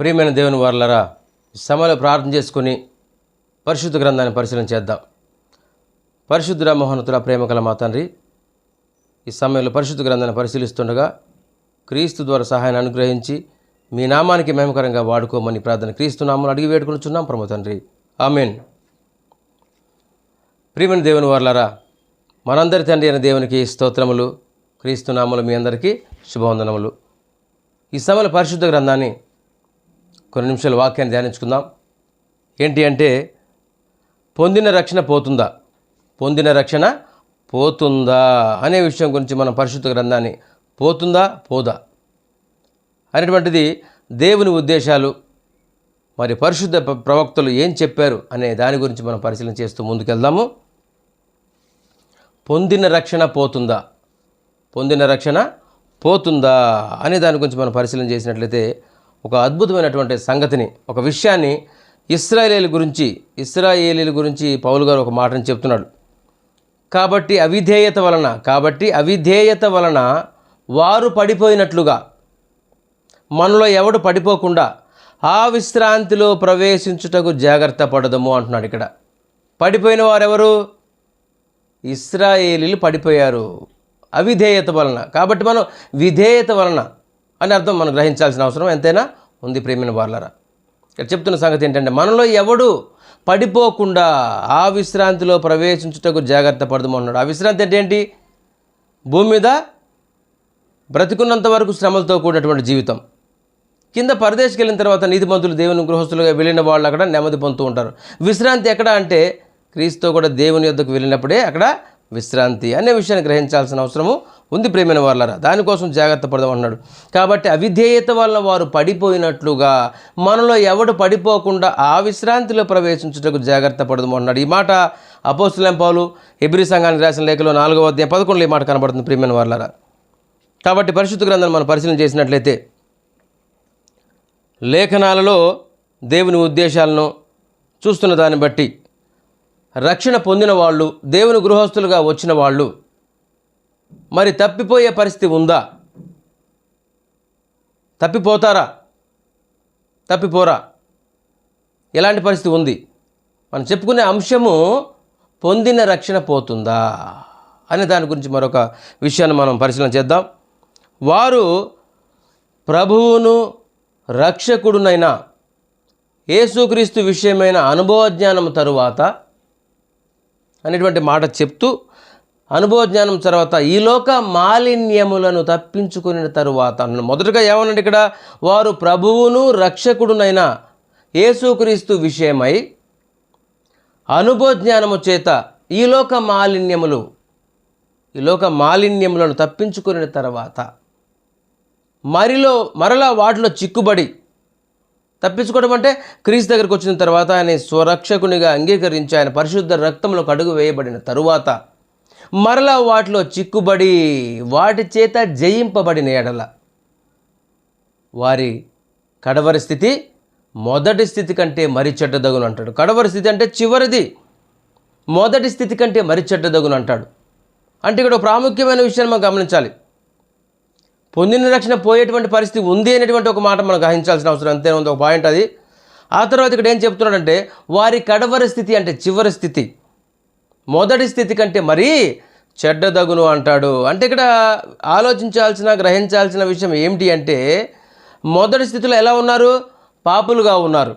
ప్రియమైన దేవుని వారులరా ఈ సమయంలో ప్రార్థన చేసుకుని పరిశుద్ధ గ్రంథాన్ని పరిశీలన చేద్దాం. పరిశుద్ధుర మోహనతుల ప్రేమకల మా తండ్రి ఈ సమయంలో పరిశుద్ధ గ్రంథాన్ని పరిశీలిస్తుండగా క్రీస్తు ద్వారా సహాయాన్ని అనుగ్రహించి మీ నామానికి మేమకరంగా వాడుకోమని ప్రార్థన క్రీస్తు నామను అడిగి వేడుకొనుచున్నాం. ప్రమ తండ్రి. ఆమెన్. ప్రియమైన దేవుని వారులరా మనందరి తండ్రి అయిన దేవునికి స్తోత్రములు క్రీస్తు నామలు మీ అందరికీ శుభవందనములు. ఈ సమయంలో పరిశుద్ధ గ్రంథాన్ని కొన్ని నిమిషాలు వాక్యాన్ని ధ్యానించుకుందాం. ఏంటి అంటే పొందిన రక్షణ పోతుందా? పొందిన రక్షణ పోతుందా? అనే విషయం గురించి మనం పరిశుద్ధ గ్రంథాన్ని పోతుందా? పోదా? అనేటువంటిది దేవుని ఉద్దేశాలు మరి పరిశుద్ధ ప్ర- ప్రవక్తలు ఏం చెప్పారు అనే దాని గురించి మనం పరిశీలన చేస్తూ ముందుకెళ్దాము. పొందిన రక్షణ పోతుందా? పొందిన రక్షణ పోతుందా? అనే దాని గురించి మనం పరిశీలన చేసినట్లయితే ఒక అద్భుతమైనటువంటి సంగతిని ఒక విషయాన్ని ఇస్రాయేలీల గురించి ఇస్రాయేలీల గురించి పౌలు గారు ఒక మాటను చెప్తున్నాడు. కాబట్టి అవిధేయత వలన కాబట్టి అవిధేయత వలన వారు పడిపోయినట్లుగా మనలో ఎవడు పడిపోకుండా ఆ విశ్రాంతిలో ప్రవేశించుటకు జాగ్రత్త పడదము అంటున్నాడు ఇక్కడ. పడిపోయిన వారెవరు? ఇస్రాయేలీలు పడిపోయారు. అవిధేయత వలన. కాబట్టి మనం విధేయత వలన అని అర్థం మనం గ్రహించాల్సిన అవసరం. ఎంతైనా ఉంది ప్రేమిన వార్లరా. ఇక్కడ చెప్తున్న సంగతి ఏంటంటే మనలో ఎవడు పడిపోకుండా ఆ విశ్రాంతిలో ప్రవేశించుటకు జాగ్రత్త పడదము ఆ విశ్రాంతి అంటే ఏంటి? భూమి మీద బ్రతికున్నంత వరకు శ్రమలతో కూడినటువంటి జీవితం. కింద పరదేశకి వెళ్ళిన తర్వాత నీతిమంతులు దేవుని గృహస్థులుగా వెళ్ళిన వాళ్ళు అక్కడ నెమ్మది పొందుతూ ఉంటారు. విశ్రాంతి ఎక్కడ అంటే క్రీస్తుతో కూడా దేవుని యొద్దకు వెళ్ళినప్పుడే అక్కడ విశ్రాంతి అనే విషయాన్ని గ్రహించాల్సిన అవసరము ఉంది ప్రేమైన వాళ్ళరా దానికోసం జాగ్రత్త పడదాం అన్నాడు కాబట్టి అవిధేయత వల్ల వారు పడిపోయినట్లుగా మనలో ఎవడు పడిపోకుండా ఆ విశ్రాంతిలో ప్రవేశించుటకు జాగ్రత్త పడదాం అన్నాడు ఈ మాట అపోస్తులం పౌలు ఎబ్రి సంఘానికి రాసిన లేఖలో నాలుగవ అధ్యాయం పదకొండులో ఈ మాట కనబడుతుంది ప్రేమైన వాళ్ళరా కాబట్టి పరిశుద్ధ గ్రంథాన్ని మనం పరిశీలన చేసినట్లయితే లేఖనాలలో దేవుని ఉద్దేశాలను చూస్తున్న దాన్ని బట్టి రక్షణ పొందిన వాళ్ళు దేవుని గృహస్థులుగా వచ్చిన వాళ్ళు మరి తప్పిపోయే పరిస్థితి ఉందా? తప్పిపోతారా? తప్పిపోరా? ఎలాంటి పరిస్థితి ఉంది? మనం చెప్పుకునే అంశము పొందిన రక్షణ పోతుందా? అనే దాని గురించి మరొక విషయాన్ని మనం పరిశీలన చేద్దాం. వారు ప్రభువును రక్షకుడునైన యేసుక్రీస్తు విషయమైన అనుభవ జ్ఞానం తరువాత అనేటువంటి మాట చెప్తూ అనుభవ జ్ఞానం తర్వాత ఈ లోక మాలిన్యములను తప్పించుకుని తరువాత మొదటగా ఏమనండి ఇక్కడ? వారు ప్రభువును రక్షకుడునైన యేసుక్రీస్తు విషయమై అనుభవ జ్ఞానము చేత ఈ లోక మాలిన్యములు ఈ లోక మాలిన్యములను తప్పించుకుని తర్వాత మరిలో మరలా వాటిలో చిక్కుబడి తప్పించుకోవడం అంటే క్రీస్తు దగ్గరికి వచ్చిన తర్వాత ఆయన స్వరక్షకునిగా అంగీకరించి ఆయన పరిశుద్ధ రక్తంలో కడుగు వేయబడిన తరువాత మరలా వాటిలో చిక్కుబడి వాటి చేత జయింపబడిన ఎడల. వారి కడవరి స్థితి మొదటి స్థితి కంటే మరి చెడ్డదగును అంటాడు. కడవరి స్థితి అంటే చివరిది. మొదటి స్థితి కంటే మరి చెడ్డదగును అంటాడు. అంటే ఇక్కడ ఒక ప్రాముఖ్యమైన విషయాన్ని మనం గమనించాలి. పొందిన రక్షణ పోయేటువంటి పరిస్థితి ఉంది అనేటువంటి ఒక మాట మనం గ్రహించాల్సిన అవసరం అంతే ఉంది. ఒక పాయింట్ అది. ఆ తర్వాత ఇక్కడ ఏం చెప్తున్నాడంటే వారి కడవరి స్థితి అంటే చివరి స్థితి. మొదటి స్థితి కంటే మరీ చెడ్డదగును అంటాడు. అంటే ఇక్కడ ఆలోచించాల్సిన గ్రహించాల్సిన విషయం ఏమిటి అంటే మొదటి స్థితిలో ఎలా ఉన్నారు? పాపులుగా ఉన్నారు.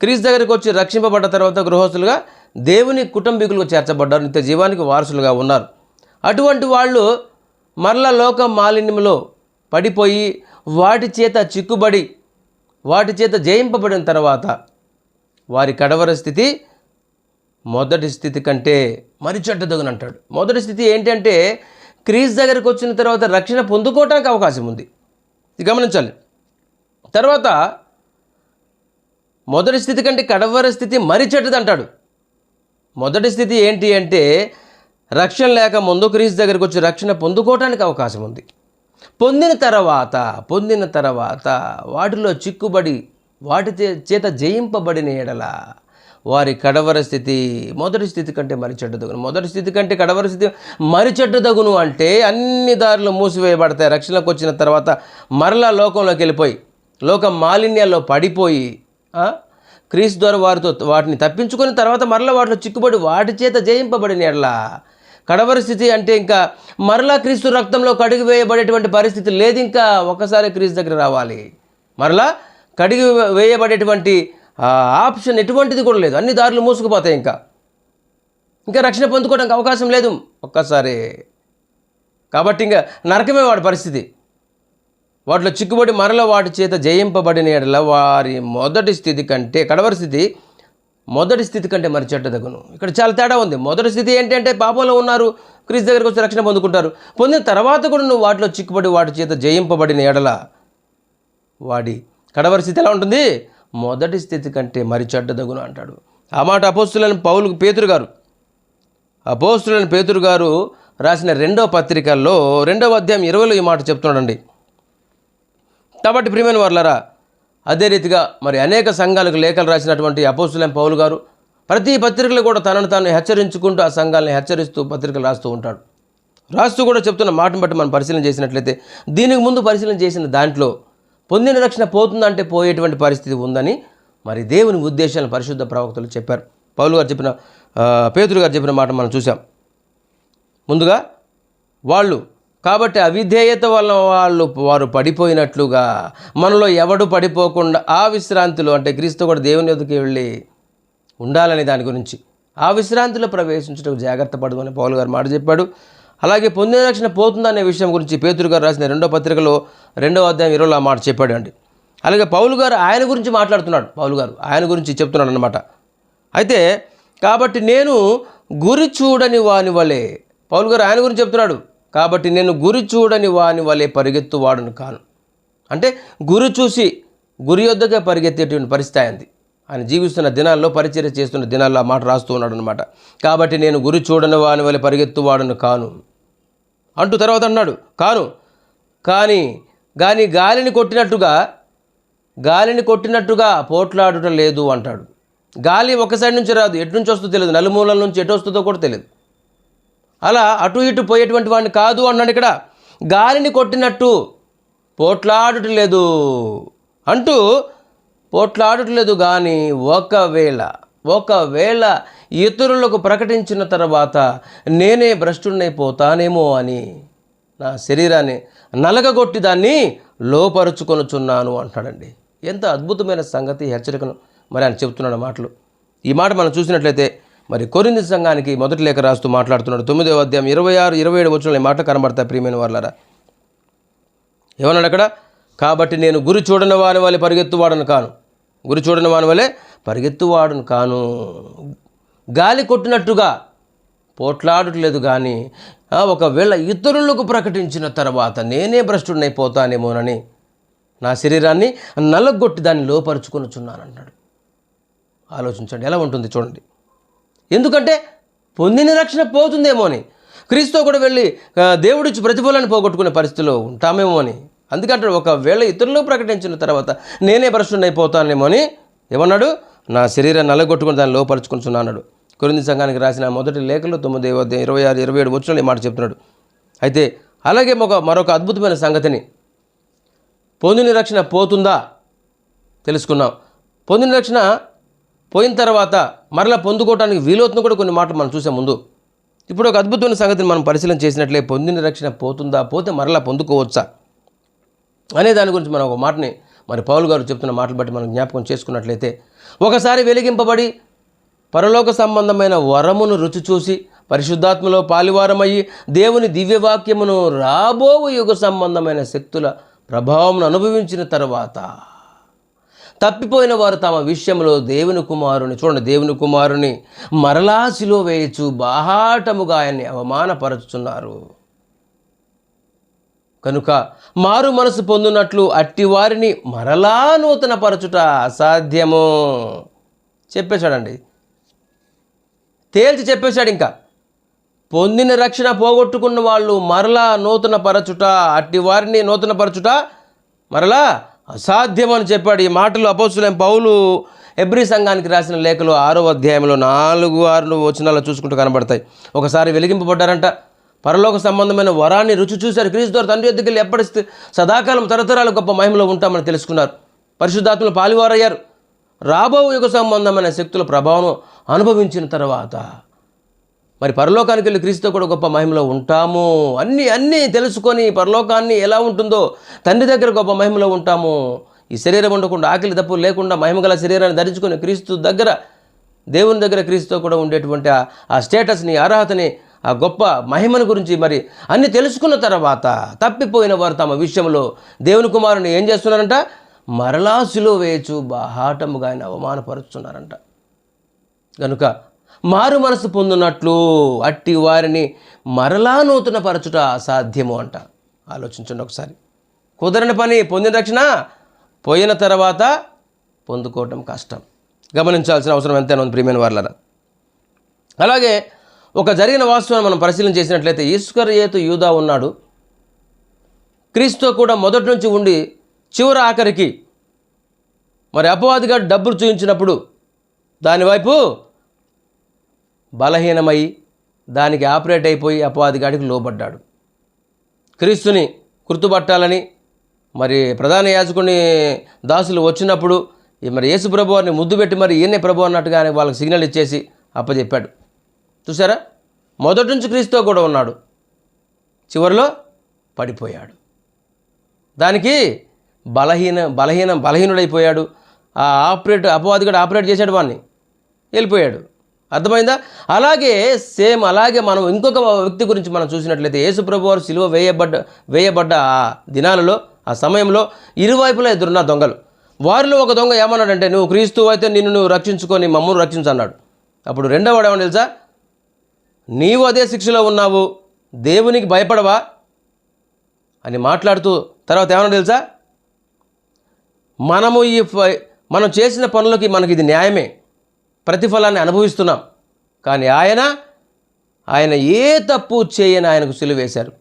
క్రీస్తు దగ్గరికి వచ్చి రక్షింపబడ్డ తర్వాత గృహస్థులుగా దేవుని కుటుంబీకులుగా చేర్చబడ్డారు. నిత్య జీవానికి వారసులుగా ఉన్నారు. అటువంటి వాళ్ళు మరల లోక మాలిన్యంలో పడిపోయి వాటి చేత చిక్కుబడి వాటి చేత జయింపబడిన తర్వాత వారి కడవర స్థితి మొదటి స్థితి కంటే మరి చెడ్డదగును అంటాడు. మొదటి స్థితి ఏంటంటే క్రీజ్ దగ్గరికి వచ్చిన తర్వాత రక్షణ పొందుకోవడానికి అవకాశం ఉంది. ఇది గమనించాలి. తర్వాత మొదటి స్థితి కంటే కడవర స్థితి మరి చెడ్డది అంటాడు మొదటి స్థితి ఏంటి అంటే రక్షణ లేక ముందు క్రీజ్ దగ్గరికి వచ్చి రక్షణ పొందుకోవటానికి అవకాశం ఉంది. పొందిన తర్వాత పొందిన తర్వాత వాటిలో చిక్కుబడి వాటి చేత జయింపబడిన ఎడల వారి కడవర స్థితి మొదటి స్థితి కంటే మరి చెడ్డదగును. మొదటి స్థితి కంటే కడవర స్థితి మరి చెడ్డదగును అంటే అన్ని దారులు మూసివేయబడతాయి. రక్షణకు వచ్చిన తర్వాత మరలా లోకంలోకి వెళ్ళిపోయి లోక మాలిన్యాల్లో పడిపోయి క్రీస్తు ద్వారా వారితో వాటిని తప్పించుకొని తర్వాత మరలా వాటిలో చిక్కుబడి వాటి చేత జయింపబడిన ఎడల. కడవరి స్థితి అంటే ఇంకా మరలా క్రీస్తు రక్తంలో కడిగి వేయబడేటువంటి పరిస్థితి లేదు. ఇంకా ఒక్కసారి క్రీస్తు దగ్గర రావాలి. మరలా కడిగి వేయబడేటువంటి ఆప్షన్ ఎటువంటిది కూడా లేదు. అన్ని దారులు మూసుకుపోతాయి ఇంకా. ఇంకా రక్షణ పొందుకోవడానికి అవకాశం లేదు ఒక్కసారి. కాబట్టి ఇంకా నరకమే వాడి పరిస్థితి. వాటిలో చిక్కుబడి మరల వాటి చేత జయింపబడిన ఎడల వారి మొదటి స్థితి కంటే కడవరి స్థితి మొదటి స్థితి కంటే మరి చెడ్డదగును. ఇక్కడ చాలా తేడా ఉంది. మొదటి స్థితి ఏంటంటే పాపంలో ఉన్నారు క్రీస్తు దగ్గరికి వచ్చి రక్షణ పొందుకుంటారు. పొందిన తర్వాత కూడా నువ్వు వాటిలో చిక్కుబడి వాటి చేత జయింపబడిన ఎడల వాడి కడవరి స్థితి ఎలా ఉంటుంది? మొదటి స్థితి కంటే మరి చెడ్డదగును అంటాడు. ఆ మాట అపోస్తులని పౌలు పేతురు గారు. అపోస్తులని పేతురు గారు రాసిన రెండో పత్రికల్లో రెండవ అధ్యాయం ఇరవైలో ఈ మాట చెప్తున్నాడండి. కాబట్టి ప్రియమైన వర్లరా అదే రీతిగా మరి అనేక సంఘాలకు లేఖలు రాసినటువంటి అపోస్తులం పౌలు గారు ప్రతి పత్రికలు కూడా తనను తాను హెచ్చరించుకుంటూ ఆ సంఘాలను హెచ్చరిస్తూ పత్రికలు రాస్తూ ఉంటాడు. రాస్తూ కూడా చెప్తున్న మాటను బట్టి మనం పరిశీలన చేసినట్లయితే దీనికి ముందు పరిశీలన చేసిన దాంట్లో పొందిన రక్షణ పోతుందంటే పోయేటువంటి పరిస్థితి ఉందని మరి దేవుని ఉద్దేశాలను పరిశుద్ధ ప్రవక్తలు చెప్పారు. పౌలు గారు చెప్పిన పేతురు గారు చెప్పిన మాట మనం చూసాం ముందుగా వాళ్ళు కాబట్టి అవిధేయత వల్ల వాళ్ళు వారు పడిపోయినట్లుగా మనలో ఎవడు పడిపోకుండా ఆ విశ్రాంతిలో అంటే క్రీస్తు కూడా దేవుని ఎదుగుకి వెళ్ళి ఉండాలని దాని గురించి ఆ విశ్రాంతిలో ప్రవేశించడం జాగ్రత్త పడమని పౌలు గారు మాట చెప్పాడు. అలాగే పొందిన రక్షణ పోతుందనే విషయం గురించి పేతురు గారు రాసిన రెండో పత్రికలో రెండో అధ్యాయం ఇరవై ఆ మాట చెప్పాడు అండి అలాగే పౌలు గారు ఆయన గురించి మాట్లాడుతున్నాడు. పౌలు గారు ఆయన గురించి చెప్తున్నాడు అనమాట అయితే కాబట్టి నేను గురి చూడని వాని వలె పౌలు గారు ఆయన గురించి చెప్తున్నాడు. కాబట్టి నేను గురి చూడని వాని వలె పరిగెత్తు వాడును కాను. అంటే గురి చూసి గురి యొద్దకే పరిగెత్తేటువంటి పరిస్థితి అయింది ఆయన జీవిస్తున్న దినాల్లో పరిచర్య చేస్తున్న దినాల్లో ఆ మాట రాస్తూ ఉన్నాడు అనమాట కాబట్టి నేను గురి చూడని వాని వల్ల పరిగెత్తువాడను కాను. అంటూ తర్వాత అన్నాడు కాను. కానీ కానీ గాలిని కొట్టినట్టుగా గాలిని కొట్టినట్టుగా పోట్లాడుట లేదు అంటాడు. గాలి ఒక సైడ్ నుంచి రాదు ఎటు నుంచి వస్తుందో తెలియదు. నలుమూలల నుంచి ఎటు వస్తుందో కూడా తెలియదు. అలా అటు ఇటు పోయేటువంటి వాడిని కాదు అన్నాడు ఇక్కడ. గాలిని కొట్టినట్టు పోట్లాడుట లేదు అంటూ పోట్లాడట్లేదు కానీ ఒకవేళ ఒకవేళ ఇతరులకు ప్రకటించిన తర్వాత నేనే భ్రష్టున్నైపోతానేమో అని నా శరీరాన్ని నలగగొట్టి దాన్ని లోపరుచుకొనుచున్నాను అంటాడండి. ఎంత అద్భుతమైన సంగతి హెచ్చరికను మరి ఆయన చెప్తున్నాడు మాటలు. ఈ మాట మనం చూసినట్లయితే మరి కొరింది సంఘానికి మొదటి లేఖ రాస్తూ మాట్లాడుతున్నాడు. తొమ్మిదవ అధ్యాయం ఇరవై ఆరు ఇరవై ఏడు వచ్చిన ఈ మాటలు కనబడతాయి ప్రియమైన వాళ్ళారా ఏమన్నాడు అక్కడ? కాబట్టి నేను గురి చూడని వాని వలె పరిగెత్తువాడను కాను. గురి చూడని వాని వలె పరిగెత్తువాడను కాను. గాలి కొట్టినట్టుగా పోట్లాడట్లేదు కానీ ఒకవేళ ఇతరులకు ప్రకటించిన తర్వాత నేనే భ్రష్టుడైపోతానేమోనని నా శరీరాన్ని నల్లగొట్టి దాన్ని లోపరుచుకొనుచున్నాను అన్నాడు ఆలోచించండి ఎలా ఉంటుంది చూడండి. ఎందుకంటే పొందిన రక్షణ పోతుందేమో అని క్రీస్తు కూడా వెళ్ళి దేవుడిచ్చి ప్రతిఫలాన్ని పోగొట్టుకునే పరిస్థితిలో ఉంటామేమో అని అందుకంటే ఒకవేళ ఇతరులు ప్రకటించిన తర్వాత నేనే భ్రష్టుని అయిపోతానేమో అని ఏమన్నాడు? నా శరీరాన్ని నల్లగొట్టుకుని దాన్ని లోపరుచుకుంటున్నా అన్నాడు. కొరింది సంఘానికి రాసిన మొదటి లేఖలో తొమ్మిది ఇరవై ఆరు ఇరవై ఏడు వచ్చిన మాట చెప్తున్నాడు. అయితే అలాగే ఒక మరొక అద్భుతమైన సంగతిని పొందిన రక్షణ పోతుందా? తెలుసుకున్నాం పొందిన రక్షణ పోయిన తర్వాత మరలా పొందుకోవడానికి వీలవుతుంది కూడా కొన్ని మాటలు మనం చూసే ముందు. ఇప్పుడు ఒక అద్భుతమైన సంగతిని మనం పరిశీలన చేసినట్లే పొందిన రక్షణ పోతుందా? పోతే మరలా పొందుకోవచ్చా? అనే దాని గురించి మనం ఒక మాటని మరి పౌల్ గారు చెప్తున్న మాటలు బట్టి మనం జ్ఞాపకం చేసుకున్నట్లయితే ఒకసారి వెలిగింపబడి పరలోక సంబంధమైన వరమును రుచి చూసి పరిశుద్ధాత్మలో పాలివారమయ్యి దేవుని దివ్యవాక్యమును రాబోవు యుగ సంబంధమైన శక్తుల ప్రభావమును అనుభవించిన తర్వాత తప్పిపోయిన వారు తమ విషయంలో దేవుని కుమారుని చూడండి దేవుని కుమారుని మరలా శిలో వేయచు బాహాటముగా ఆయన్ని అవమానపరచుతున్నారు కనుక మారు మనసు పొందినట్లు అట్టివారిని మరలా నూతనపరచుట అసాధ్యము. చెప్పేశాడండి. తేల్చి చెప్పేశాడు ఇంకా. పొందిన రక్షణ పోగొట్టుకున్న వాళ్ళు మరలా నూతన పరచుట అట్టి వారిని నూతన పరచుట మరలా అసాధ్యం అని చెప్పాడు. ఈ మాటలు అపోసులేం పౌలు ఎబ్రి సంఘానికి రాసిన లేఖలు ఆరో అధ్యాయంలో నాలుగు ఆరు వచనాలు చూసుకుంటూ కనబడతాయి. ఒకసారి వెలిగింపబడ్డారంట. పరలోక సంబంధమైన వరాన్ని రుచి చూశారు క్రీస్తు ద్వారా తండ్రి ఎద్దుకెళ్ళి ఎప్పటి సదాకాలం తరతరాలు గొప్ప మహిమలో ఉంటామని తెలుసుకున్నారు. పరిశుద్ధాత్మలు పాలివారయ్యారు. రాబో యుగ సంబంధమైన శక్తుల ప్రభావం అనుభవించిన తర్వాత మరి పరలోకానికి వెళ్ళి క్రీస్తు కూడా గొప్ప మహిమలో ఉంటాము. అన్నీ అన్నీ తెలుసుకొని పరలోకాన్ని ఎలా ఉంటుందో తండ్రి దగ్గర గొప్ప మహిమలో ఉంటాము. ఈ శరీరం ఉండకుండా ఆకలి తప్పు లేకుండా మహిమగల శరీరాన్ని ధరించుకొని క్రీస్తు దగ్గర దేవుని దగ్గర క్రీస్తుతో కూడా ఉండేటువంటి ఆ స్టేటస్ని అర్హతని ఆ గొప్ప మహిమను గురించి మరి అన్ని తెలుసుకున్న తర్వాత తప్పిపోయిన వారు తమ విషయంలో దేవుని కుమారుని ఏం చేస్తున్నారంట? మరలా సిలువ వేయచు బాహాటముగా ఆయన అవమానపరుస్తున్నారంట. కనుక మారు మనసు పొందినట్లు అట్టి వారిని మరలా నూతన పరచుట అసాధ్యము అంట. ఆలోచించండి ఒకసారి. కుదరని పని పొందిన రక్షణ పోయిన తర్వాత పొందుకోవటం కష్టం. గమనించాల్సిన అవసరం ఎంతైనా ఉంది ప్రియమైన వాళ్ళ అలాగే ఒక జరిగిన వాస్తవాన్ని మనం పరిశీలన చేసినట్లయితే ఈశ్వర్ ఏతు యూదా ఉన్నాడు. క్రీస్తు కూడా మొదటి నుంచి ఉండి చివరి ఆఖరికి మరి అపవాదిగా డబ్బులు చూపించినప్పుడు దానివైపు బలహీనమై దానికి ఆపరేట్ అయిపోయి అపవాదిగాడికి లోబడ్డాడు. క్రీస్తుని గుర్తుపట్టాలని మరి ప్రధాన యాజకుని దాసులు వచ్చినప్పుడు ఈ మరి యేసు ప్రభు వారిని ముద్దు పెట్టి మరి ఈయనే ప్రభు అన్నట్టుగా వాళ్ళకి సిగ్నల్ ఇచ్చేసి అప్పచెప్పాడు. చూసారా మొదటి నుంచి క్రీస్తుతో కూడా ఉన్నాడు. చివరిలో పడిపోయాడు. దానికి బలహీన బలహీన బలహీనుడైపోయాడు. ఆ ఆపరేట్ అపవాది కూడా ఆపరేట్ చేశాడు వాడిని వెళ్ళిపోయాడు. అర్థమైందా? అలాగే సేమ్ అలాగే మనం ఇంకొక వ్యక్తి గురించి మనం చూసినట్లయితే యేసుప్రభు వారు సిలువ వేయబడ్డ వేయబడ్డ ఆ దినాలలో ఆ సమయంలో ఇరువైపులా ఎదురున్న దొంగలు. వారిలో ఒక దొంగ ఏమన్నాడంటే నువ్వు క్రీస్తు అయితే నిన్ను నువ్వు రక్షించుకొని మమ్మల్ని రక్షించు అన్నాడు. అప్పుడు రెండోవాడు ఏమన్నా తెలుసా? నీవు అదే శిక్షలో ఉన్నావు దేవునికి భయపడవా? అని మాట్లాడుతూ తర్వాత ఏమన్నా తెలుసా? మనము ఈ మనం చేసిన పనులకి మనకి ఇది న్యాయమే ప్రతిఫలాన్ని అనుభవిస్తున్నాం. కానీ ఆయన ఆయన ఏ తప్పు చేయని ఆయనకు సిలువేశారు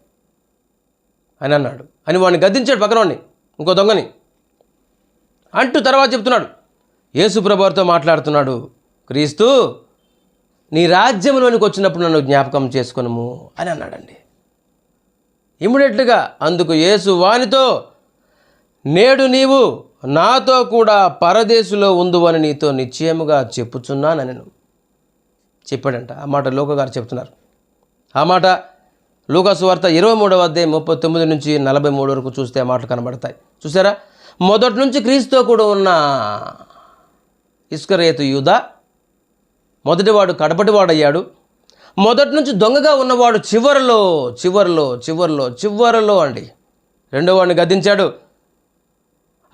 అని అన్నాడు. అని వాడిని గద్దించాడు పక్కనవాడిని ఇంకో దొంగని. అంటూ తర్వాత చెప్తున్నాడు. యేసు మాట్లాడుతున్నాడు క్రీస్తు నీ రాజ్యంలోనికి వచ్చినప్పుడు నన్ను జ్ఞాపకం చేసుకొనుము అని అన్నాడండి. ఇమ్మీడియట్గా అందుకు యేసు వానితో నేడు నీవు నాతో కూడా పరదేశులో ఉందువని నీతో నిశ్చయముగా చెప్పుచున్నాను నేను చెప్పాడంట. ఆ మాట లోకగారు చెప్తున్నారు. ఆ మాట లూకాసు వార్త ఇరవై మూడవ అధ్యాయం ముప్పై తొమ్మిది నుంచి నలభై మూడు వరకు చూస్తే ఆ మాటలు కనబడతాయి. చూసారా? మొదటి నుంచి క్రీస్తుతో కూడా ఉన్న ఇస్కరేతు యూద మొదటివాడు కడపటివాడయ్యాడు. మొదటి నుంచి దొంగగా ఉన్నవాడు చివరిలో చివరిలో చివరిలో చివరిలో అండి. రెండో వాడిని గద్దించాడు.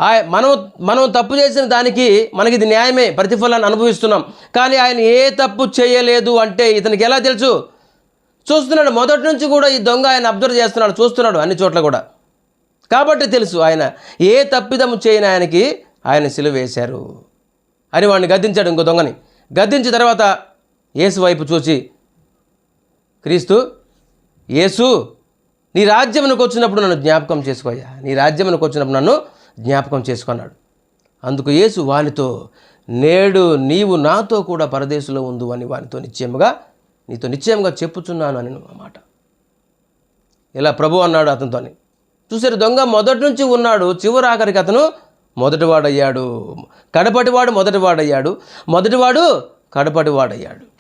ఆయ- మనం మనం తప్పు చేసిన దానికి మనకి ఇది న్యాయమే ప్రతిఫలాన్ని అనుభవిస్తున్నాం. కానీ ఆయన ఏ తప్పు చేయలేదు అంటే ఇతనికి ఎలా తెలుసు? చూస్తున్నాడు మొదటి నుంచి కూడా ఈ దొంగ ఆయన అబ్జర్వ్ చేస్తున్నాడు చూస్తున్నాడు అన్ని చోట్ల కూడా. కాబట్టి తెలుసు ఆయన ఏ తప్పిదము చేయని ఆయనకి ఆయన సిలువేశారు అని వాడిని గద్దించాడు ఇంకో దొంగని. గద్దించిన తర్వాత యేసు వైపు చూసి క్రీస్తు యేసు నీ రాజ్యమునకు వచ్చినప్పుడు నన్ను జ్ఞాపకం చేసుకోయ్యా నీ రాజ్యమునకు వచ్చినప్పుడు నన్ను జ్ఞాపకం చేసుకున్నాడు అందుకు యేసు వానితో నేడు నీవు నాతో కూడా పరదేశంలో ఉందు అని వానితో నిశ్చయముగా నీతో నిశ్చయంగా చెప్పుచున్నాను అని అన్నమాట మాట. ఇలా ప్రభు అన్నాడు అతనితోని. చూసారు దొంగ మొదటి నుంచి ఉన్నాడు చివరి ఆఖరికి అతను మొదటివాడయ్యాడు. కడపటివాడు మొదటివాడయ్యాడు. మొదటివాడు కడపటివాడయ్యాడు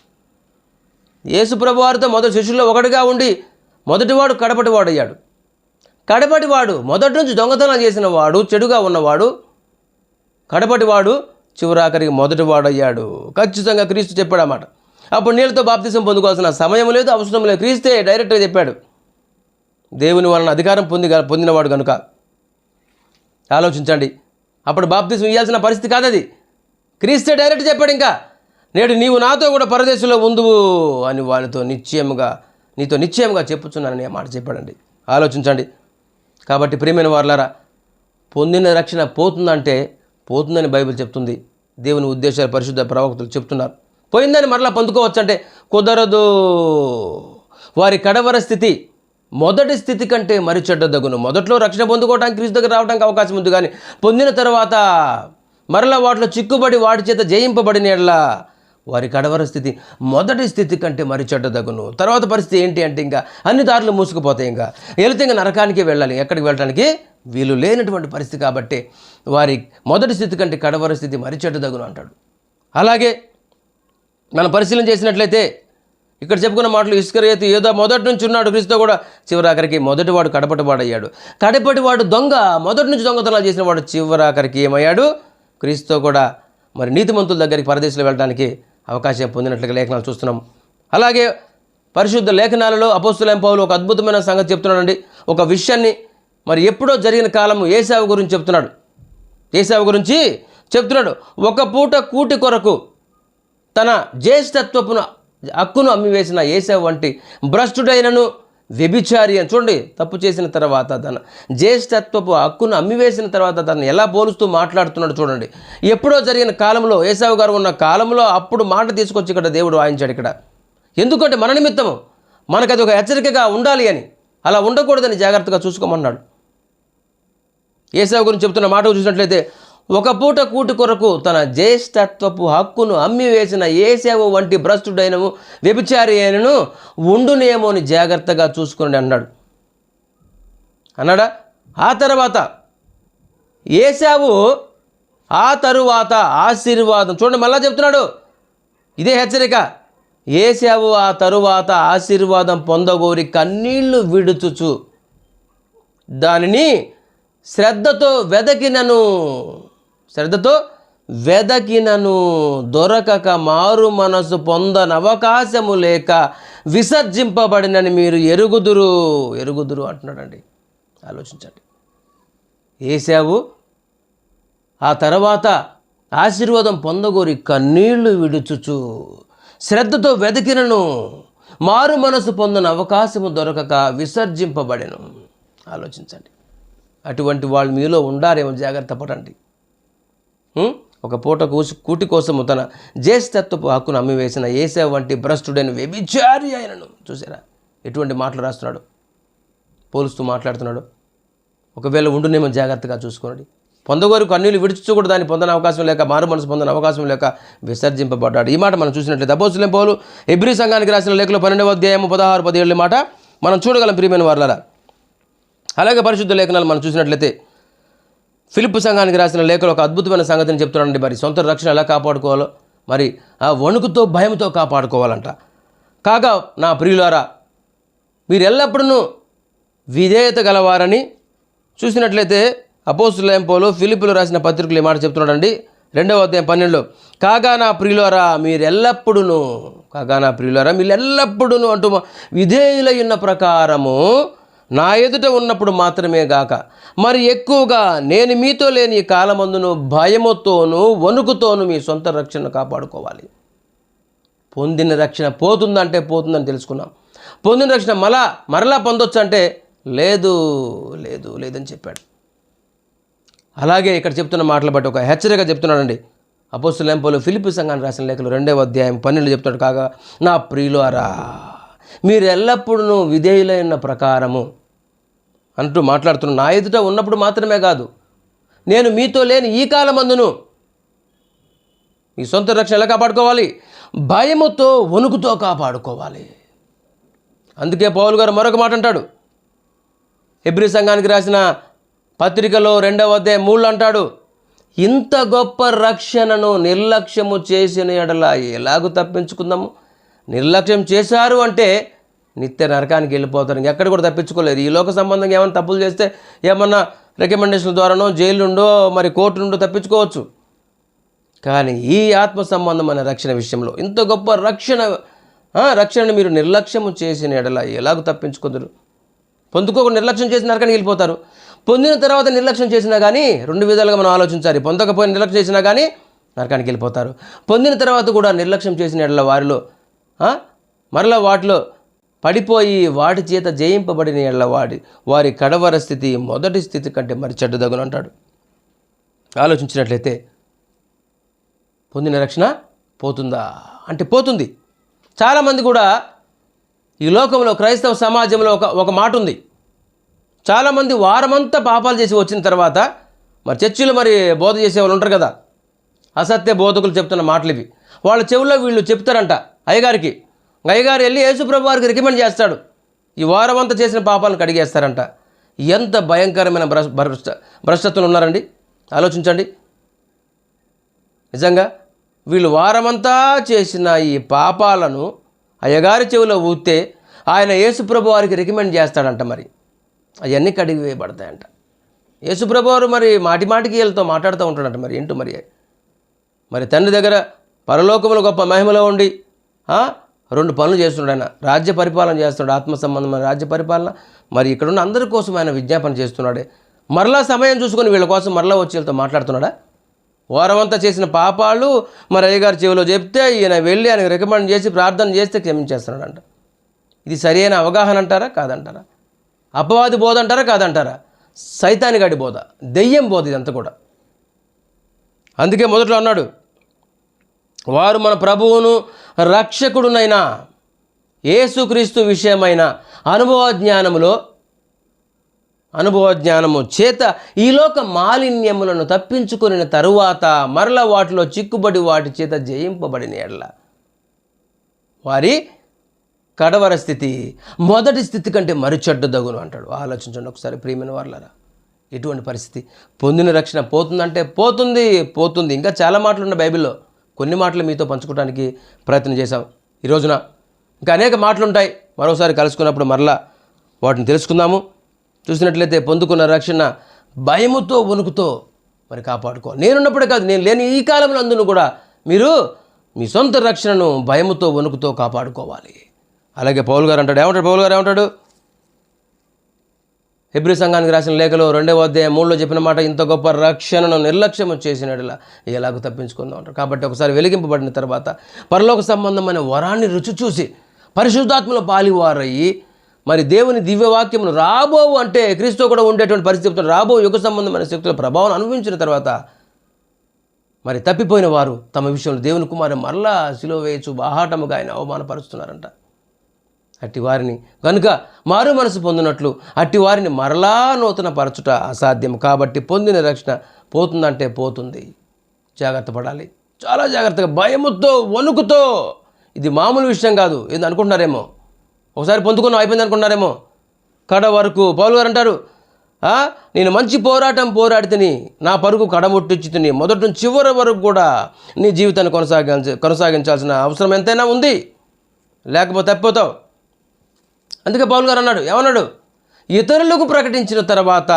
యేసుప్రభువారితో మొదటి శిష్యుల్లో ఒకటిగా ఉండి మొదటివాడు కడపటివాడయ్యాడు కడపటివాడు మొదటి నుంచి దొంగతనం చేసిన వాడు చెడుగా ఉన్నవాడు కడపటివాడు చివరాఖరికి మొదటివాడయ్యాడు. ఖచ్చితంగా క్రీస్తు చెప్పాడు అన్నమాట. అప్పుడు నీళ్ళతో బాప్తిసం పొందుకోవాల్సిన సమయం లేదు అవసరం లేదు. క్రీస్తే డైరెక్ట్గా చెప్పాడు. దేవుని వలన అధికారం పొంది పొందినవాడు కనుక ఆలోచించండి. అప్పుడు బాప్తిసం ఇవ్వాల్సిన పరిస్థితి కాదది. క్రీస్తే డైరెక్ట్ చెప్పాడు ఇంకా నేడు నీవు నాతో కూడా పరదేశంలో ఉందువు అని వాళ్ళతో నిశ్చయముగా నీతో నిశ్చయముగా చెప్పుచున్నానని ఆ మాట చెప్పాడండి. ఆలోచించండి. కాబట్టి ప్రియమైన వారులారా పొందిన రక్షణ పోతుందంటే పోతుందని బైబిల్ చెప్తుంది. దేవుని ఉద్దేశాలు పరిశుద్ధ ప్రవక్తలు చెప్తున్నారు. పోయిందని మరలా పొందుకోవచ్చంటే కుదరదు. వారి కడవర స్థితి మొదటి స్థితి కంటే మరి చెడ్డదగును. మొదట్లో రక్షణ పొందుకోవడానికి క్రీస్తు దగ్గర రావడానికి అవకాశం ఉంది కానీ పొందిన తర్వాత మరలా వాటిలో చిక్కుబడి వాటి చేత జయింపబడిన ఎడలా వారి కడవర స్థితి మొదటి స్థితి కంటే మరి చెడ్డదగును. తర్వాత పరిస్థితి ఏంటి అంటే ఇంకా అన్ని దారులు మూసుకుపోతాయి ఇంకా. వెళితే ఇంకా నరకానికి వెళ్ళాలి ఎక్కడికి వెళ్ళడానికి వీళ్ళు లేనటువంటి పరిస్థితి కాబట్టి వారి మొదటి స్థితి కంటే కడవరి స్థితి మరి చెడ్డదగును అంటాడు. అలాగే మనం పరిశీలన చేసినట్లయితే ఇక్కడ చెప్పుకున్న మాటలు ఇస్కరియతు ఏదో మొదటి నుంచి ఉన్నాడు క్రీస్తు కూడా చివరాఖరికి మొదటివాడు కడపటివాడు అయ్యాడు కడపటి వాడు దొంగ మొదటి నుంచి దొంగతనాలు చేసిన వాడు చివరాఖరికి ఏమయ్యాడు? క్రీస్తు కూడా మరి నీతిమంతుల దగ్గరికి పరదేశంలో వెళ్ళడానికి అవకాశం పొందినట్లుగా లేఖనాలు చూస్తున్నాం. అలాగే పరిశుద్ధ లేఖనాలలో అపోస్తులైన పౌలు ఒక అద్భుతమైన సంగతి చెప్తున్నాడండి. ఒక విషయాన్ని మరి ఎప్పుడో జరిగిన కాలము ఏసావు గురించి చెప్తున్నాడు. ఏసావు గురించి చెప్తున్నాడు. ఒక పూట కూటి కొరకు తన జ్యేష్ఠత్వపును హక్కును అమ్మివేసిన ఏసవ వంటి భ్రష్టుడైనను వ్యభిచారి అని చూడండి తప్పు చేసిన తర్వాత తన జ్యేష్ఠత్వపు హక్కును అమ్మివేసిన తర్వాత తను ఎలా పోలుస్తూ మాట్లాడుతున్నాడు చూడండి. ఎప్పుడో జరిగిన కాలంలో ఏసావు గారు ఉన్న కాలంలో అప్పుడు మాట తీసుకొచ్చి ఇక్కడ దేవుడు వాయించాడు ఇక్కడ. ఎందుకంటే మన నిమిత్తము మనకు అది ఒక హెచ్చరికగా ఉండాలి అని అలా ఉండకూడదని జాగ్రత్తగా చూసుకోమన్నాడు. ఏసావు గురించి చెప్తున్న మాట చూసినట్లయితే ఒక పూట కూటి కొరకు తన జ్యేష్ఠత్వపు హక్కును అమ్మివేసిన ఏసేవ వంటి భ్రష్టుడైనము వ్యభిచారి అయినను ఉండునేమో అని జాగ్రత్తగా చూసుకుని అన్నాడు. అన్నాడా? ఆ తర్వాత ఏసావు ఆ తరువాత ఆశీర్వాదం చూడండి మళ్ళా చెప్తున్నాడు. ఇదే హెచ్చరిక. ఏసావు ఆ తరువాత ఆశీర్వాదం పొందగోరి కన్నీళ్ళు విడుచుచు దానిని శ్రద్ధతో వెదకినను శ్రద్ధతో వెదకినను దొరకక మారు మనసు పొందని అవకాశము లేక విసర్జింపబడినని మీరు ఎరుగుదురు ఎరుగుదురు అంటున్నాడండి. ఆలోచించండి. ఏసావు ఆ తర్వాత ఆశీర్వాదం పొందగోరి కన్నీళ్ళు విడుచుచు శ్రద్ధతో వెతికినను మారు మనసు పొందిన అవకాశము దొరకక విసర్జింపబడెను. ఆలోచించండి. అటువంటి వాళ్ళు మీలో ఉండారేమో జాగ్రత్త పడండి. ఒక పూట కూసి కూటి కోసము తన జ్యేష్ఠత్వపు హక్కును అమ్మివేసిన ఏసే వంటి భ్రష్టుడైన వ్యభిచారి ఆయనను చూసారా? ఎటువంటి మాటలు రాస్తున్నాడు? పోలుస్తూ మాట్లాడుతున్నాడు? ఒకవేళ ఉండునేమో జాగ్రత్తగా చూసుకోండి. పొందగోరు కన్నీళ్ళు విడుచు కూడా దాన్ని పొందని అవకాశం లేక మారు మనసు పొందని అవకాశం లేక విసర్జింపబడ్డాడు. ఈ మాట మనం చూసినట్లయితే అపోసులేం పోలు ఎబ్రి సంఘానికి రాసిన లేఖలో పన్నెండవ అధ్యాయం పదహారు పదిహేళ్ళ మాట మనం చూడగలం ప్రియమైన వర్లరా. అలాగే పరిశుద్ధ లేఖనాలు మనం చూసినట్లయితే ఫిలిప్ సంఘానికి రాసిన లేఖలో ఒక అద్భుతమైన సంగతిని చెప్తున్నాడండి మరి. సొంత రక్షణ ఎలా కాపాడుకోవాలో? మరి ఆ వణుకుతో భయంతో కాపాడుకోవాలంట. కాగా నా ప్రియులారా మీరు ఎల్లప్పుడూ విధేయత గలవారని చూసినట్లయితే అపోస్తులేంపోలు ఫిలిపులు రాసిన పత్రికలు ఈ మాట చెప్తున్నాడండి. రెండవ అధ్యాయం పన్నెండులో కాగా నా ప్రియులారా మీరు ఎల్లప్పుడూ కాగా నా ప్రియులారా మీరు ఎల్లప్పుడూ అంటూ విధేయులై ఉన్న ప్రకారము నా ఎదుట ఉన్నప్పుడు మాత్రమే గాక. మరి ఎక్కువగా నేను మీతో లేని ఈ కాలమందును భయముతోనూ వణుకుతోనూ మీ సొంత రక్షణ కాపాడుకోవాలి. పొందిన రక్షణ పోతుందంటే పోతుందని తెలుసుకున్నాం. పొందిన రక్షణ మళ్ళా మరలా పొందొచ్చు అంటే లేదు లేదు లేదని చెప్పాడు. అలాగే ఇక్కడ చెప్తున్న మాటలు బట్టి ఒక హెచ్చరిక చెప్తున్నాడండి. అపోస్తుల లెంపలు ఫిలిపి సంఘాన్ని రాసిన లేఖలు రెండవ అధ్యాయం పన్నెండు చెప్తున్నాడు కాగా నా ప్రియులారా మీరు ఎల్లప్పుడూ విధేయులైన ప్రకారము అంటూ మాట్లాడుతున్న నా ఎదుట ఉన్నప్పుడు మాత్రమే కాదు. నేను మీతో లేని ఈ కాలమందును మీ సొంత రక్షణ ఎలా కాపాడుకోవాలి. భయముతో వణుకుతో కాపాడుకోవాలి. అందుకే పౌలు గారు మరొక మాట అంటాడు. ఎబ్రి సంఘానికి రాసిన పత్రికలో రెండవ అధ్యాయం మూళ్ళు అంటాడు ఇంత గొప్ప రక్షణను నిర్లక్ష్యము చేసిన ఎడల ఎలాగూ తప్పించుకుందాము? నిర్లక్ష్యం చేశారు అంటే నిత్య నరకానికి వెళ్ళిపోతారు. ఎక్కడ కూడా తప్పించుకోలేరు ఈ లోక సంబంధంగా ఏమైనా తప్పులు చేస్తే ఏమన్నా రికమెండేషన్ ద్వారానో జైలు నుండో మరి కోర్టు నుండో తప్పించుకోవచ్చు. కానీ ఈ ఆత్మ సంబంధమైన రక్షణ విషయంలో ఇంత గొప్ప రక్షణ రక్షణను మీరు నిర్లక్ష్యం చేసిన ఎడల ఎలాగో తప్పించుకుందరు? పొందుకోకుండా నిర్లక్ష్యం చేసిన నరకానికి వెళ్ళిపోతారు. పొందిన తర్వాత నిర్లక్ష్యం చేసినా కానీ రెండు విధాలుగా మనం ఆలోచించాలి. పొందకపోయిన నిర్లక్ష్యం చేసినా కానీ నరకానికి వెళ్ళిపోతారు. పొందిన తర్వాత కూడా నిర్లక్ష్యం చేసిన ఎడల వారిలో మరలా వాటిలో పడిపోయి వాటి చేత జయింపబడిన ఎడల వాడి వారి కడవర స్థితి మొదటి స్థితి కంటే మరి చెడ్డదగునంటాడు ఆలోచించినట్లయితే పొందిన రక్షణ పోతుందా? అంటే పోతుంది. చాలామంది కూడా ఈ లోకంలో క్రైస్తవ సమాజంలో ఒక ఒక మాట ఉంది. చాలామంది వారమంతా పాపాలు చేసి వచ్చిన తర్వాత మరి చర్చిలు మరి బోధ చేసేవాళ్ళు ఉంటారు కదా. అసత్య బోధకులు చెప్తున్న మాటలు ఇవి. వాళ్ళ చెవుల్లో వీళ్ళు చెప్తారంట అయ్యగారికి అయ్యగారు వెళ్ళి యేసుప్రభు వారికి రికమెండ్ చేస్తాడు. ఈ వారమంతా చేసిన పాపాలను కడిగేస్తారంట. ఎంత భయంకరమైన భ్రష్ భ్రష్ట భ్రష్టత్వం ఉన్నారండి? ఆలోచించండి. నిజంగా వీళ్ళు వారమంతా చేసిన ఈ పాపాలను అయ్యగారి చెవిలో ఊతే ఆయన యేసుప్రభు వారికి రికమెండ్ చేస్తాడంట మరి. అవన్నీ కడిగి వేయబడతాయంట యేసుప్రభు వారు మరి మాటి మాటికి వీళ్ళతో మాట్లాడుతూ ఉంటాడంట మరి. ఏంటో మరి? మరి తండ్రి దగ్గర పరలోకములు గొప్ప మహిమలో ఉండి రెండు పనులు చేస్తున్నాడు ఆయన. రాజ్య పరిపాలన చేస్తున్నాడు ఆత్మ సంబంధమైన రాజ్య పరిపాలన. మరి ఇక్కడున్న అందరి కోసం ఆయన విజ్ఞాపన చేస్తున్నాడే. మరలా సమయం చూసుకొని వీళ్ళ కోసం మరలా వచ్చి వీళ్ళతో మాట్లాడుతున్నాడా? వారమంతా చేసిన పాపాలు మరి అయ్యగారి చెవిలో చెప్తే ఈయన వెళ్ళి ఆయనకు రికమెండ్ చేసి ప్రార్థన చేస్తే క్షమించేస్తున్నాడంట. ఇది సరైన అవగాహన అంటారా? కాదంటారా? అపవాది బోధ అంటారా? కాదంటారా? సైతానిగాడి బోధ దెయ్యం బోధ ఇదంతా కూడా. అందుకే మొదట్లో అన్నాడు వారు మన ప్రభువును రక్షకుడునైనా యేసుక్రీస్తు విషయమైన అనుభవ జ్ఞానములో అనుభవ జ్ఞానము చేత ఈ లోక మాలిన్యములను తప్పించుకుని తరువాత మరల వాటిలో చిక్కుబడి వాటి చేత జయింపబడిన ఎడ్ల. వారి కడవర స్థితి మొదటి స్థితి కంటే మరి చెడ్డదగును అంటాడు. ఆలోచించండి ఒకసారి ప్రియమైన వాళ్ళరా ఎటువంటి పరిస్థితి? పొందిన రక్షణ పోతుందంటే పోతుంది పోతుంది. ఇంకా చాలా మాటలు ఉన్నాయి బైబిల్లో. కొన్ని మాటలు మీతో పంచుకోవడానికి ప్రయత్నం చేశాం. ఈ రోజున ఇంకా అనేక మాటలు ఉంటాయి మరోసారి కలుసుకున్నప్పుడు మరలా వాటిని తెలుసుకుందాము. చూసినట్లయితే పొందుకున్న రక్షణ భయముతో వణుకుతో మరి కాపాడుకోవాలి నేనున్నప్పుడే కాదు నేను లేని ఈ కాలంలో అందును కూడా. మీరు మీ సొంత రక్షణను భయముతో వణుకుతో కాపాడుకోవాలి. అలాగే పౌల్ గారు అంటాడు. ఏమంటాడు? పౌల్ గారు ఏమంటాడు? హెబ్రి సంఘానికి రాసిన లేఖలో రెండవ అధ్యాయం మూడులో చెప్పిన మాట ఇంత గొప్ప రక్షణను నిర్లక్ష్యం చేసినట్లా ఎలాగో తప్పించుకుందాం అంటారు. కాబట్టి ఒకసారి వెలిగింపబడిన తర్వాత పరలోక సంబంధమైన వరాన్ని రుచి చూసి పరిశుద్ధాత్మలో పాలివారయ్యి మరి దేవుని దివ్యవాక్యమును రాబోవు అంటే క్రీస్తు కూడా ఉండేటువంటి పరిస్థితులు రాబోవు రాబో యుగ సంబంధమైన శక్తుల ప్రభావం అనుభవించిన తర్వాత మరి తప్పిపోయిన వారు తమ విషయంలో దేవుని కుమారు మరలా శిలో వేయచ్చు బాహాటముగా ఆయన అవమానపరుస్తున్నారంట. అట్టి వారిని. కనుక మారు మనసు పొందినట్లు అట్టి వారిని మరలా నూతన పరచుట అసాధ్యం. కాబట్టి పొందిన రక్షణ పోతుందంటే పోతుంది. జాగ్రత్త పడాలి. చాలా జాగ్రత్తగా భయముతో వణుకుతో. ఇది మామూలు విషయం కాదు. ఏంది అనుకుంటున్నారేమో? ఒకసారి పొందుకున్నాం అయిపోయింది అనుకున్నారేమో కడ వరకు పౌలు గారు అంటారు నేను మంచి పోరాటం పోరాడితేని నా పరుగు కడముట్టించుతుని మొదటి నుంచి చివరి వరకు కూడా నీ జీవితాన్ని కొనసాగించ కొనసాగించాల్సిన అవసరం ఎంతైనా ఉంది. లేకపోతే తప్పిపోతావు. అందుకే పౌల్ గారు అన్నాడు ఏమన్నాడు? ఇతరులకు ప్రకటించిన తర్వాత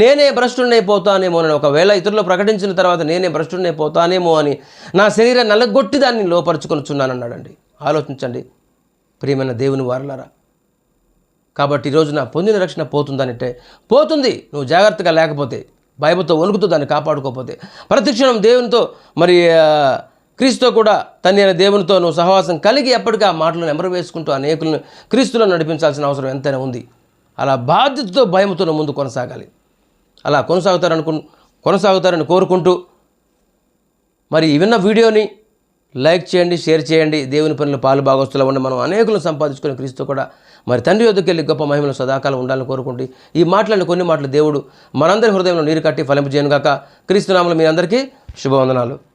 నేనే భ్రష్టునైపోతానేమో అని ఒకవేళ ఇతరులు ప్రకటించిన తర్వాత నేనే భ్రష్టునైపోతానేమో అని నా శరీరం నల్లగొట్టి దాన్ని లోపరుచుకొనిచున్నానన్నాడండి ఆలోచించండి. ప్రియమైన దేవుని వారలారా కాబట్టి ఈరోజు నా పొందిన రక్షణ పోతుందనంటే పోతుంది. నువ్వు జాగ్రత్తగా లేకపోతే భయముతో వణుకుతూ దాన్ని కాపాడుకోకపోతే ప్రతిక్షణం దేవునితో మరి క్రీస్తుతో కూడా తన అయిన సహవాసం కలిగి ఎప్పటికీ ఆ నెమరు వేసుకుంటూ అనేకులను క్రీస్తులో నడిపించాల్సిన అవసరం ఎంతైనా ఉంది. అలా బాధ్యతతో భయంతో ముందు కొనసాగాలి. అలా కొనసాగుతారనుకు కొనసాగుతారని కోరుకుంటూ మరి విన్న వీడియోని లైక్ చేయండి షేర్ చేయండి. దేవుని పనులు పాలు భాగస్తులు ఉండి మనం అనేకులను సంపాదించుకుని క్రీస్తు కూడా మరి తండ్రి వద్దకు వెళ్ళి గొప్ప మహిమలు సదాకాలం ఉండాలని కోరుకుంటూ ఈ మాటలను కొన్ని మాటలు దేవుడు మనందరి హృదయంలో నీరు కట్టి ఫలింపజేయను కాక క్రీస్తునామలు మీ అందరికీ శుభవందనాలు.